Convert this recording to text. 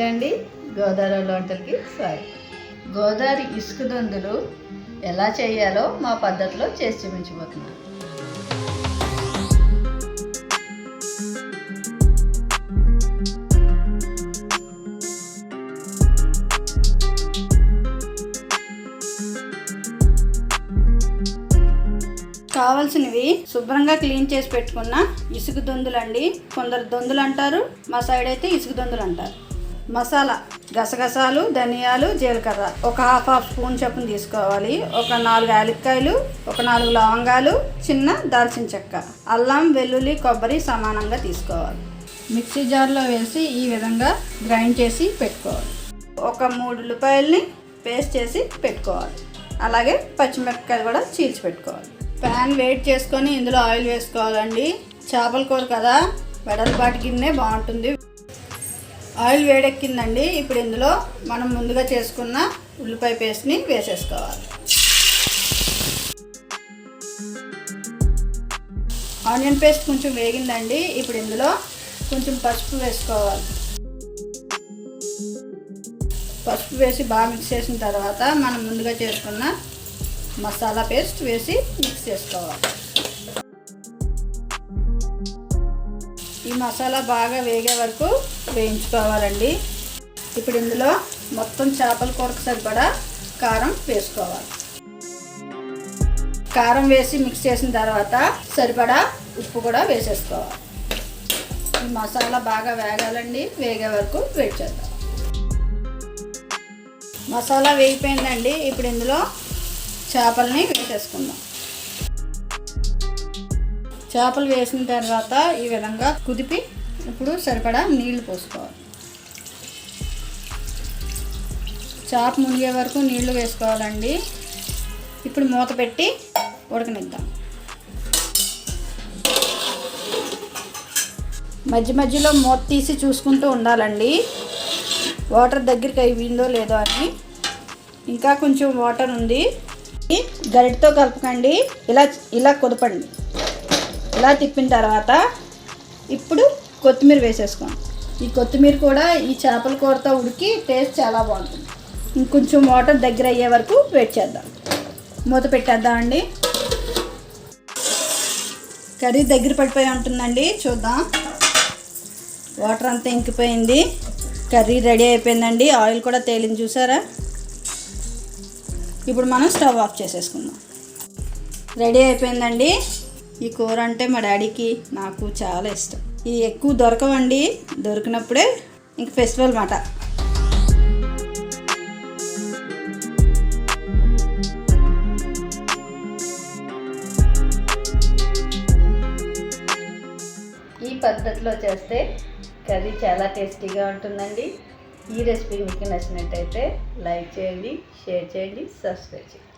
నమస్తే అండి. గోదావరి వంటలకి స్వాగతం. గోదావరి ఇసుక దొందులు ఎలా చేయాలో మా పద్ధతిలో చేసి చూపించబోతున్నాను కావాల్సినవి శుభ్రంగా క్లీన్ చేసి పెట్టుకున్న ఇసుక దొందులండి. కొందరు దొందులు అంటారు మా సైడ్ అయితే ఇసుక దొందులు అంటారు. మసాలా. గసగసాలు ధనియాలు జీలకర్ర. ఒక హాఫ్ హాఫ్ స్పూన్ చొప్పున తీసుకోవాలి. ఒక నాలుగు యాలక్కాయలు ఒక నాలుగు లవంగాలు చిన్న దాల్చిన చెక్క. అల్లం వెల్లుల్లి కొబ్బరి సమానంగా తీసుకోవాలి. మిక్సీ జార్లో వేసి ఈ విధంగా గ్రైండ్ చేసి పెట్టుకోవాలి. ఒక మూడు ఉల్లిపాయల్ని పేస్ట్ చేసి పెట్టుకోవాలి. అలాగే పచ్చిమిరపకాయలు కూడా చీల్చి పెట్టుకోవాలి. ప్యాన్ వేడి చేసుకొని ఇందులో ఆయిల్ వేసుకోవాలండి. చేపల కూర కదా. వెడల్పాటి గిన్నె బాగుంటుంది. ఆయిల్ వేడెక్కిందండి. ఇప్పుడు ఇందులో మనం ముందుగా చేసుకున్న ఉల్లిపాయ పేస్ట్ని వేసేసుకోవాలి. ఆనియన్ పేస్ట్ కొంచెం వేగిందండి. ఇప్పుడు ఇందులో కొంచెం పసుపు వేసుకోవాలి. పసుపు వేసి బాగా మిక్స్ చేసిన తర్వాత మనం ముందుగా చేసుకున్న మసాలా పేస్ట్ వేసి మిక్స్ చేసుకోవాలి. ఈ మసాలా బాగా వేగే వరకు వేయించుకోవాలండి. ఇప్పుడు ఇందులో మొత్తం చేపల కూరకు సరిపడా కారం వేసుకోవాలి. కారం వేసి మిక్స్ చేసిన తర్వాత సరిపడా ఉప్పు కూడా వేసేసుకోవాలి. ఈ మసాలా బాగా వేగాలండి వేగే వరకు వెయిట్ చేద్దాం. మసాలా వేగిపోయిందండి ఇప్పుడు ఇందులో చేపల్ని వేసేసుకుందాం. చేపలు వేసిన తర్వాత ఈ విధంగా కుదిపి ఇప్పుడు సరిపడా నీళ్ళు పోసుకోవాలి. చేప మునిగే వరకు నీళ్ళు వేసుకోవాలండి. ఇప్పుడు మూత పెట్టి ఉడకనిద్దాం. మధ్య మధ్యలో మూత తీసి చూసుకుంటూ ఉండాలండి. వాటర్ దగ్గరికి అయిందో లేదో అని. ఇంకా కొంచెం వాటర్ ఉంది. గరిటతో కలపకండి. ఇలా ఇలా కుదపండి. ఇలా తిప్పిన తర్వాత ఇప్పుడు కొత్తిమీర వేసేసుకోండి. ఈ కొత్తిమీర కూడా ఈ చేపల కూరతో ఉడికి టేస్ట్ చాలా బాగుంటుంది. ఇంకొంచెం వాటర్ దగ్గర అయ్యే వరకు వెయిట్ చేద్దాం. మూత పెట్టేద్దామండి కర్రీ దగ్గర పడిపోయి ఉంటుందండి. చూద్దాం. వాటర్ అంతా ఇంకిపోయింది. కర్రీ రెడీ అయిపోయిందండి. ఆయిల్ కూడా తేలింది చూసారా? ఇప్పుడు మనం స్టవ్ ఆఫ్ చేసేసుకుందాం. రెడీ అయిపోయిందండి. ఈ కూర అంటే మా డాడీకి నాకు చాలా ఇష్టం. ఇది ఎక్కువ దొరకవండి. దొరికినప్పుడే ఇంక ఫెస్టివల్ మాట. ఈ పద్ధతిలో చేస్తే కర్రీ చాలా టేస్టీగా ఉంటుందండి. ఈ రెసిపీ మీకు నచ్చినట్టయితే లైక్ చేయండి షేర్ చేయండి సబ్స్క్రైబ్ చేయండి.